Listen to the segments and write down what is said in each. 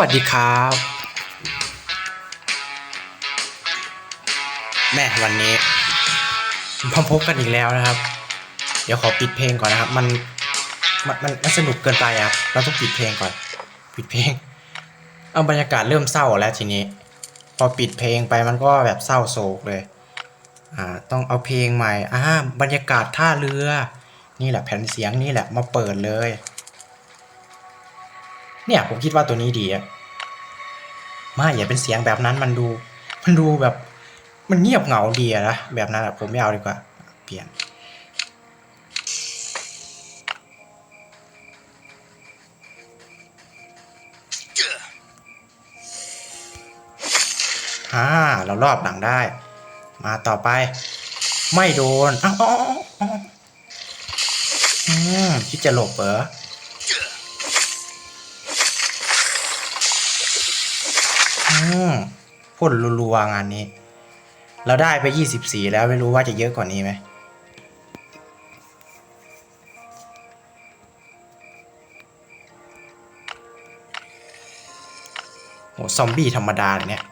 วัสดีครับแม่วันนี้มาพบกันอีกแล้วนะครับ เดี๋ยวขอปิดเพลงก่อนนะครับ มันมันมันมันสนุกเกินไปอะครับเราต้องปิดเพลงก่อน ปิดเพลง เอาบรรยากาศเริ่มเศร้าแล้วทีนี้ พอปิดเพลงไปมันก็แบบเศร้าโศกเลย อ่าต้องเอาเพลงใหม่อ่าบรรยากาศท่าเรือ นี่แหละแผ่นเสียงนี่แหละมาเปิดเลย เนี่ยผมคิดว่าตัวนี้ดีอะไม่อย่าเป็นเสียงแบบนั้นมันดู มันดูแบบ มันเงียบเหงาดีอะนะแบบนั้นผมไม่เอาดีกว่า เปลี่ยน อ่า เรารอบหลังได้ มาต่อไป ไม่โดนอ้าวอ้าวอ้าวอ้าวอืมคิดจะหลบเหรอ มพ่นรัวๆงานนี้ เราได้ไป 24 แล้วไม่รู้ว่าจะเยอะกว่านี้ไหมโหซอมบี้ธรรมดาเลยเนี่ย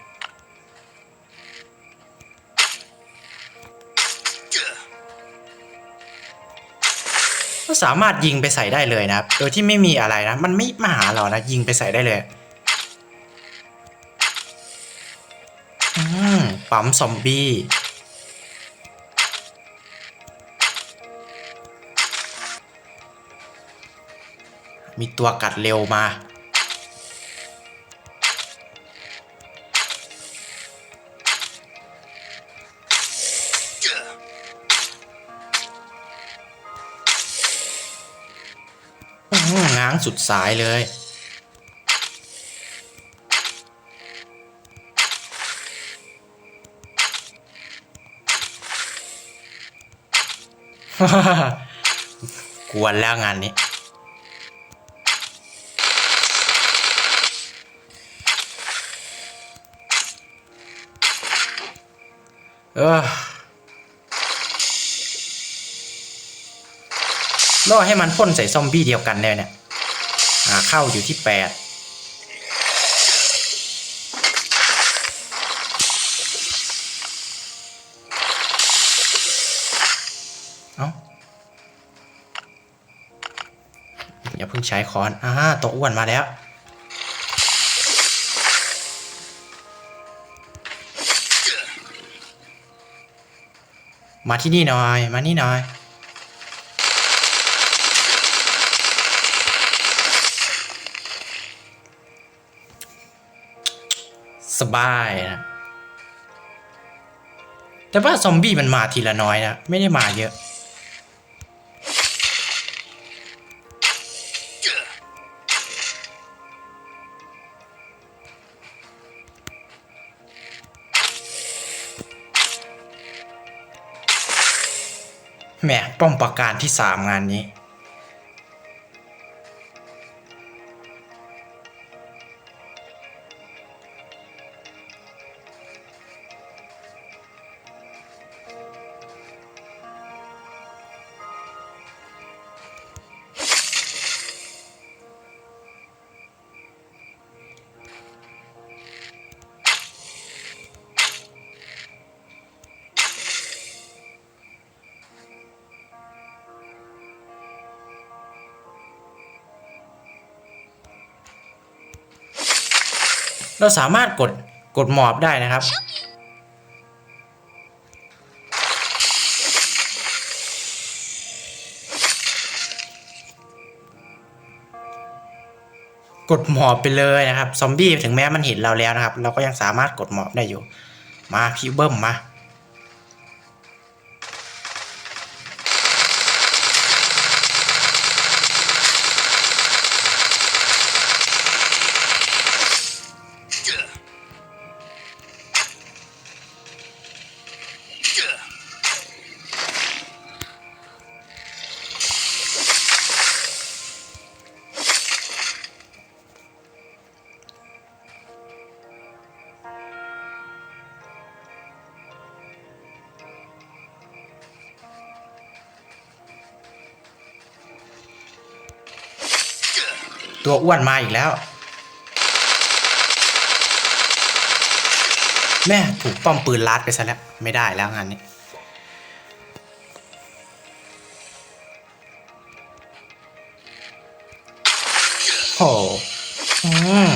ก็สามารถยิงไปใส่ได้เลยนะ โดยที่ไม่มีอะไรนะ มันไม่มาหาเรานะ ยิงไปใส่ได้เลย ปั๊มซอมบี้มีตัวกัดเร็วมา ง้างสุดสายเลย กวนแล้วงานนี้ เออล่อให้มันพ่นใส่ซอมบี้เดียวกันเลยเนี่ย เข้าอยู่ที่แปด พิ่งใช้ค้อนอ่าตัวอ้วนมาแล้ว มาที่นี่หน่อย มานี่หน่อย สบายนะ แต่ว่าซอมบี้มันมาทีละน้อยนะ ไม่ได้มาเยอะ แหมป้อมประการที่สามงานนี้ เราสามารถกดกดหมอบได้นะครับ กดหมอบไปเลยนะครับ ซอมบี้ถึงแม้มันเห็นเราแล้วนะครับ เราก็ยังสามารถกดหมอบได้อยู่ มาพี่เบิ้มมา ตัวอ้วนมาอีกแล้ว แม่ถูกป้อมปืนลัดไปซะแล้ว ไม่ได้แล้วงานนี้ โอ้อืม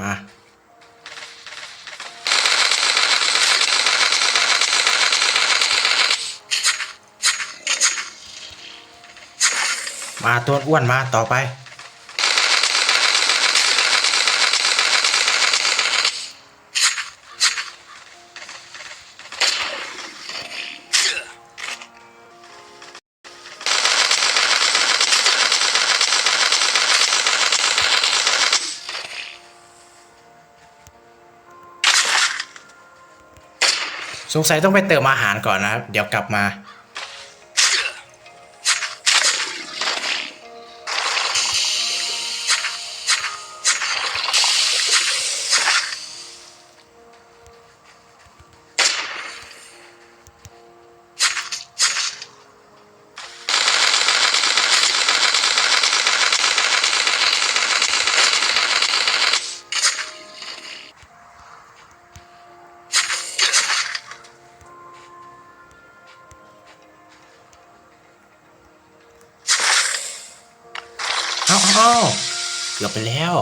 มามาตัวอ้วนมาต่อไป สงสัยต้องไปเติมอาหารก่อนนะครับ เดี๋ยวกลับมา กือบไปแล้ว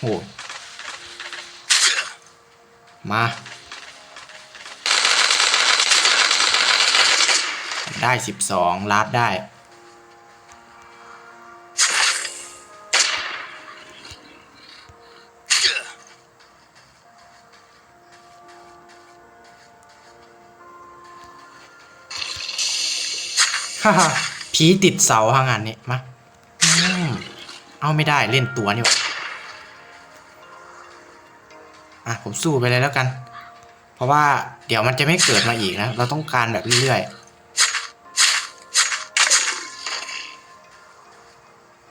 โหมาได้สิบสองลาดได้ ฮ่าฮ่าผีติดเสาห่างานนี้มาเอาไม่ได้เล่นตัวนี่วะอะผมสู้ไปเลยแล้วกัน เพราะว่าเดี๋ยวมันจะไม่เกิดมาอีกนะ เราต้องการแบบเรื่อยๆ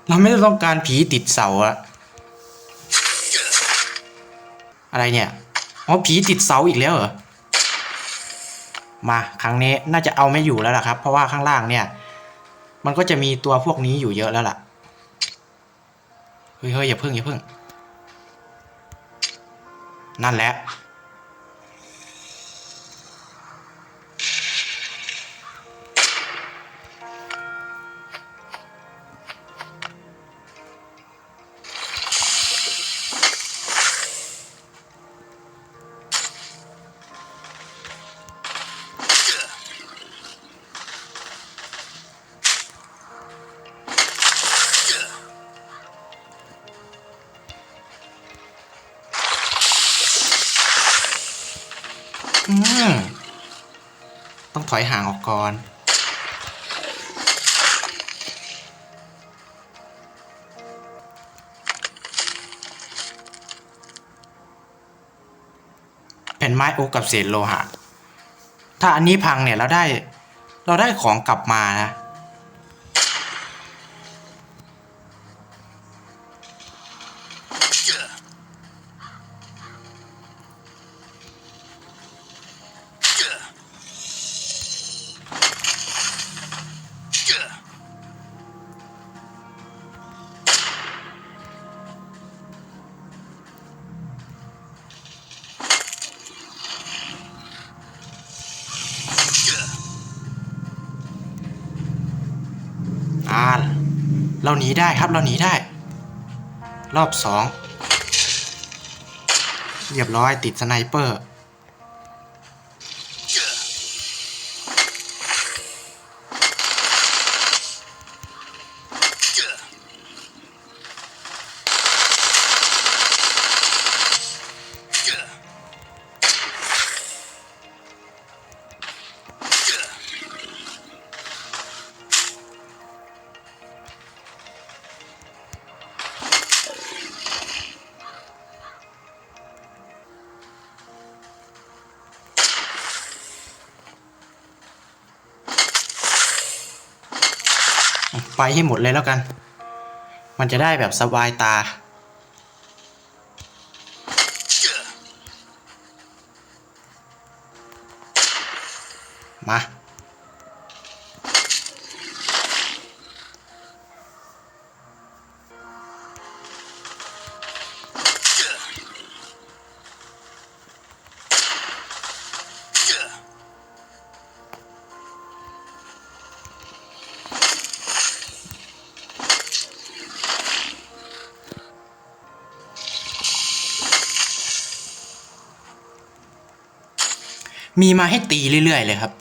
เราไม่ต้องการผีติดเสาอะอะไรเนี่ย อ๋อผีติดเสาอีกแล้วเหรอ มาครั้งนี้น่าจะเอาไม่อยู่แล้วล่ะครับ เพราะว่าข้างล่างเนี่ย มันก็จะมีตัวพวกนี้อยู่เยอะแล้วล่ะเฮ้ยเฮ้ยอย่าพึ่งอย่าพึ่ง นั่นแหละ อยห่างออกก่อนแผ่นไม้โอ๊กกับเศษโลหะ ถ้าอันนี้พังเนี่ยเราได้เราได้ของกลับมานะ เราหนีได้ครับเราหนีได้ รอบสองเรียบร้อยติดสไนเปอร์ ไปให้หมดเลยแล้วกัน มันจะได้แบบสบายตา มา มีมาให้ตีเรื่อยๆเลยครับ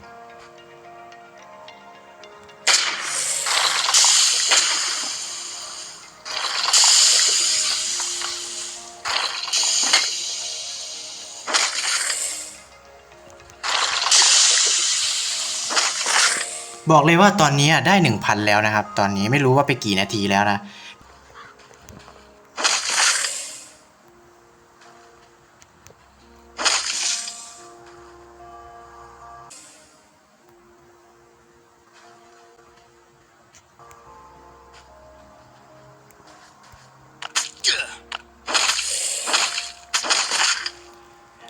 บอกเลยว่าตอนนี้ได้หนึ่งพันแล้วนะครับ ตอนนี้ไม่รู้ว่าไปกี่นาทีแล้วนะ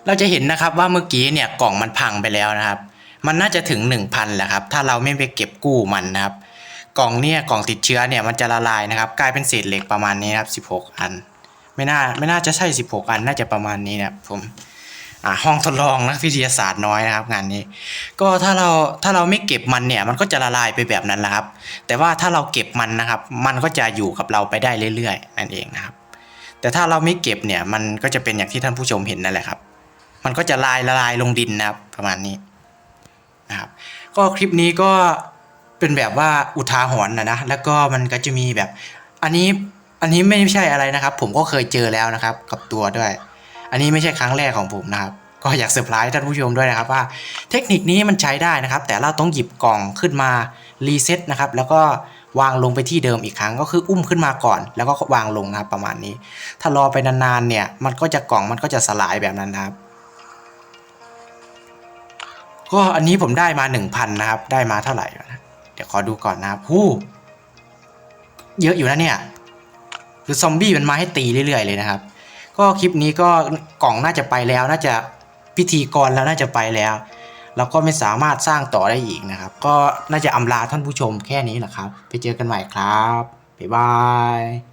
เราจะเห็นนะครับว่าเมื่อกี้เนี่ยกล่องมันพังไปแล้วนะครับ มันน่าจะถึง 1,000แหละครับ ถ้าเราไม่ไปเก็บกู้มันนะครับ กล่องเนี่ยกล่องติดเชื้อเนี่ยมันจะละลายนะครับ กลายเป็นเศษเหล็กประมาณนี้นครับ16 อัน ไม่น่าไม่น่าจะใช่ 16 อันน่าจะประมาณนี้นะครับผมอ่าห้องทดลองนักวิทยาศาสตร์น้อยนะครับงานนี้ ก็ถ้าเราถ้าเราไม่เก็บมันเนี่ยมันก็จะละลายไปแบบนั้นแหละครับ แต่ว่าถ้าเราเก็บมันนะครับ มันก็จะอยู่กับเราไปได้เรื่อยๆนั่นเองนะครับ แต่ถ้าเราไม่เก็บเนี่ยมันก็จะเป็นอย่างที่ท่านผู้ชมเห็นนั่นแหละครับ มันก็จะลายละลายลงดินนะครับประมาณนี้นะครับก็คลิปนี้ก็เป็นแบบว่าอุทาหรณ์นะนะแล้วก็มันก็จะมีแบบ อันนี้อันนี้ไม่ใช่อะไรนะครับ ผมก็เคยเจอแล้วนะครับ กับตัวด้วย อันนี้ไม่ใช่ครั้งแรกของผมนะครับ ก็อยากเซอร์ไพรส์ท่านผู้ชมด้วยนะครับว่า เทคนิคนี้มันใช้ได้นะครับ แต่เราต้องหยิบกล่องขึ้นมารีเซ็ตนะครับแล้วก็วางลงไปที่เดิมอีกครั้งก็คืออุ้มขึ้นมาก่อน แล้วก็วางลงนะครับประมาณนี้ ถ้ารอไปนานๆเนี่ยมันก็จะกล่องมันก็จะสลายแบบนั้นนะครับ ก็อันนี้ผมได้มาหนึ่งพันนะครับ ได้มาเท่าไหร่นะเดี๋ยวขอดูก่อนนะครับหู้เยอะอยู่นะเนี่ย คือซอมบี้มันมาให้ตีเรื่อยๆเลยนะครับ ก็คลิปนี้ก็กล่องน่าจะไปแล้ว น่าจะพิธีกรแล้วน่าจะไปแล้วเราก็ไม่สามารถสร้างต่อได้อีกนะครับ ก็น่าจะอำลาท่านผู้ชมแค่นี้แหละครับ ไปเจอกันใหม่ครับ บ๊ายบาย